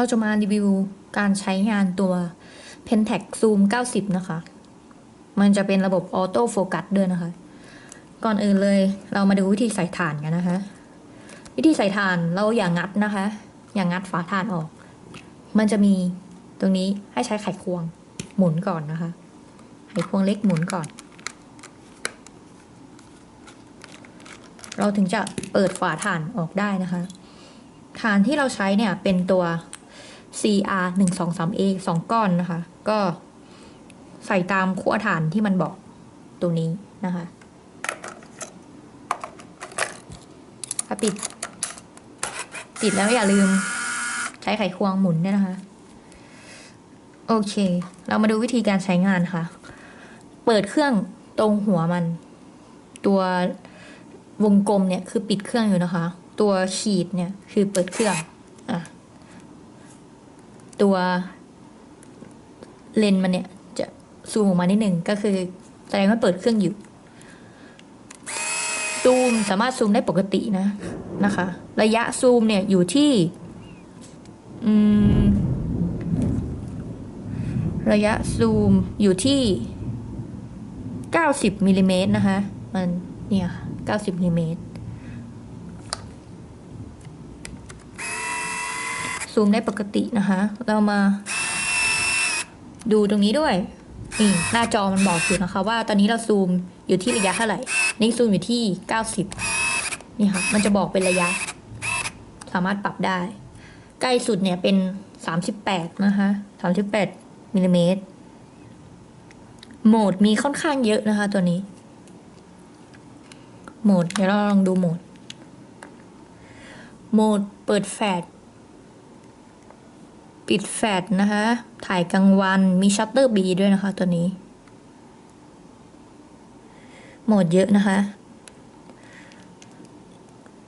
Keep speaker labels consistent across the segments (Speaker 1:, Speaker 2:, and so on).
Speaker 1: เราจะมารีวิวการใช้งานตัว Pentax Zoom 90 นะคะ มันจะเป็นระบบออโต้โฟกัสด้วยนะคะ ก่อนอื่นเลยเรามาดูวิธีใส่ถ่านกันนะคะ วิธีใส่ถ่านเราอย่างงัดนะคะ อย่างงัดฝาถ่านออก มันจะมีตรงนี้ให้ใช้ไขควงหมุนก่อนนะคะ ไขควงเล็กหมุนก่อน เราถึงจะเปิดฝาถ่านออกได้นะคะฐานที่เราใช้เนี่ยเป็นตัว CR 1 2 3 A สองก้อนนะคะ ก็ใส่ตามขั้วฐานที่มันบอกตรงนี้นะคะถ้าปิด ปิดแล้วอย่าลืมใช้ไขควงหมุนด้วยนะคะ โอเค เรามาดูวิธีการใช้งานค่ะ เปิดเครื่องตรงหัวมัน ตัววงกลมเนี่ยคือปิดเครื่องอยู่นะคะ ตัวขีดเนี่ยคือเปิดเครื่อง ตัวเลนส์มันเนี่ย จะซูมออกมานิดหนึ่งก็คือแสดงว่าเปิดเครื่องอยู่ซูมสามารถซูมได้ปกตินะนะคะ ระยะซูมเนี่ยอยู่ที่ระยะซูมอยู่ที่90มิลลิเมตรนะคะ มันเนี่ย90มิลลิเมตร ซูมได้ปกตินะคะ เรามาดูตรงนี้ด้วยนี่หน้าจอมันบอกอยู่นะคะว่าตอนนี้เราซูมอยู่ที่ระยะเท่าไหร่ นี่ซูมอยู่ที่ 90 นี่ค่ะมันจะบอกเป็นระยะ สามารถปรับได้ ใกล้สุดเนี่ยเป็น 38 นะคะ 38มิลลิเมตรโหมดมีค่อนข้างเยอะนะคะ ตัวนี้ โหมดเดี๋ยวเราลองดูโหมด โหมดเปิดแฟลช ปิดแฟลชนะคะ ถ่ายกลางวันมีชัตเตอร์บีด้วยนะคะตัวนี้ โหมดเยอะนะคะ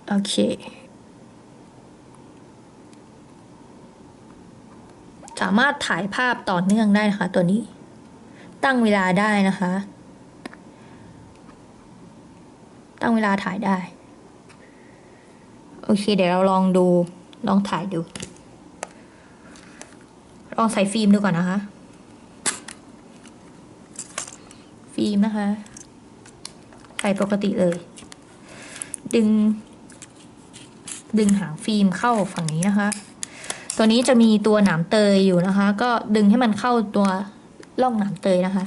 Speaker 1: โอเค สามารถถ่ายภาพต่อเนื่องได้นะคะตัวนี้ ตั้งเวลาได้นะคะ ตั้งเวลาถ่ายได้ โอเค เดี๋ยวเราลองดู ลองถ่ายดู ลองใส่ฟิล์มดูก่อนนะคะ ฟิล์มนะคะ ใส่ปกติเลย ดึง ดึงหางฟิล์มเข้าฝั่งนี้นะคะ ตัวนี้จะมีตัวหนามเตยอยู่นะคะ ก็ดึงให้มันเข้าตัวร่องหนามเตยนะคะ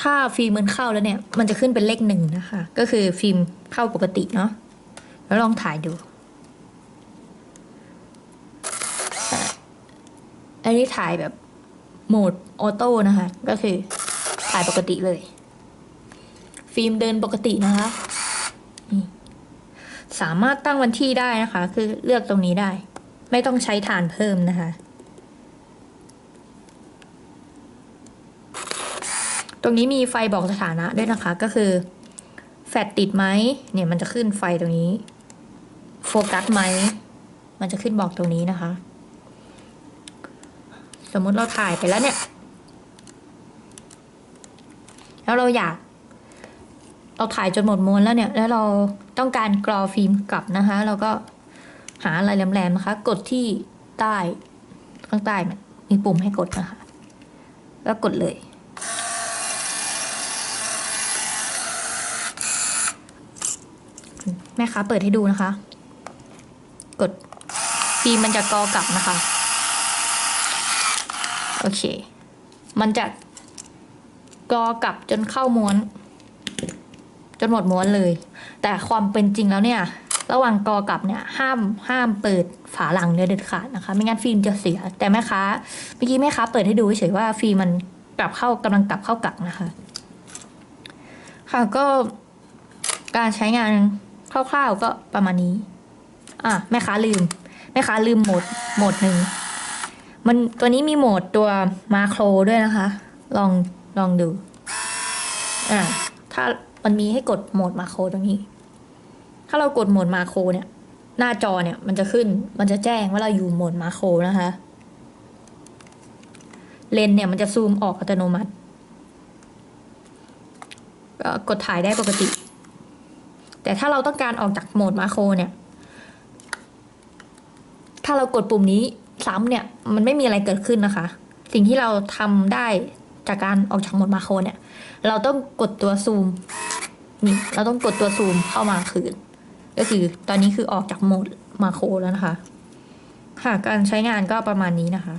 Speaker 1: ถ้าฟิล์มมันเข้าแล้วเนี่ย มันจะขึ้นเป็นเลขหนึ่งนะคะ ก็คือฟิล์มเข้าปกติเนาะ แล้วลองถ่ายดู อันนี้ถ่ายแบบโหมดออโต้นะคะ ก็คือถ่ายปกติเลย ฟิล์มเดินปกตินะคะสามารถตั้งวันที่ได้นะคะ คือเลือกตรงนี้ได้ ไม่ต้องใช้ฐานเพิ่มนะคะ ตรงนี้มีไฟบอกสถานะด้วยนะคะ ก็คือ แฟลชติดไหมเนี่ยมันจะขึ้นไฟตรงนี้ โฟกัสไหม มันจะขึ้นบอกตรงนี้นะคะ สมมติเราถ่ายไปแล้วเนี่ย แล้วเราอยาก เราถ่ายจนหมดม้วนแล้วเนี่ย แล้วเราต้องการกรอฟิล์มกลับนะคะ เราก็หาอะไรแหลมๆนะคะ กดที่ใต้ข้างใต้มันมีปุ่มให้กดนะคะ แล้วกดเลย แม่ค้าเปิดให้ดูนะคะ กดฟิล์มมันจะกอกลับนะคะ โอเค มันจะกอกลับจนเข้าม้วน จนหมดม้วนเลย แต่ความเป็นจริงแล้วเนี่ย ระหว่างกอกลับเนี่ยห้ามห้ามเปิดฝาหลังเด็ดขาดนะคะ ไม่งั้นฟิล์มจะเสีย แต่แม่ค้าเมื่อกี้แม่ค้าเปิดให้ดูเฉยๆว่าฟิล์มมันกลับเข้ากำลังกลับเข้ากลับนะคะ ค่ะก็การใช้งานคร่าวๆก็ประมาณนี้ อะแม่ค้าลืม แม่ค้าลืมหมดหมดหนึ่ง มันตัวนี้มีโหมดตัวมาโครด้วยนะคะ ลองลองดูอ่าถ้ามันมีให้กดโหมดมาโครตรงนี้ ถ้าเรากดโหมดมาโครเนี่ย หน้าจอเนี่ยมันจะขึ้น มันจะแจ้งว่าเราอยู่โหมดมาโครนะคะ เลนส์เนี่ยมันจะซูมออกอัตโนมัติก็กดถ่ายได้ปกติ แต่ถ้าเราต้องการออกจากโหมดมาโครเนี่ย ถ้าเรากดปุ่มนี้ ซ้ำเนี่ยมันไม่มีอะไรเกิดขึ้นนะคะ สิ่งที่เราทำได้จากการออกจากโหมดมาโครเนี่ย เราต้องกดตัวซูมนี่เราต้องกดตัวซูมเข้ามาคืน ก็คือตอนนี้คือออกจากโหมดมาโครแล้วนะคะ ค่ะการใช้งานก็ประมาณนี้นะคะ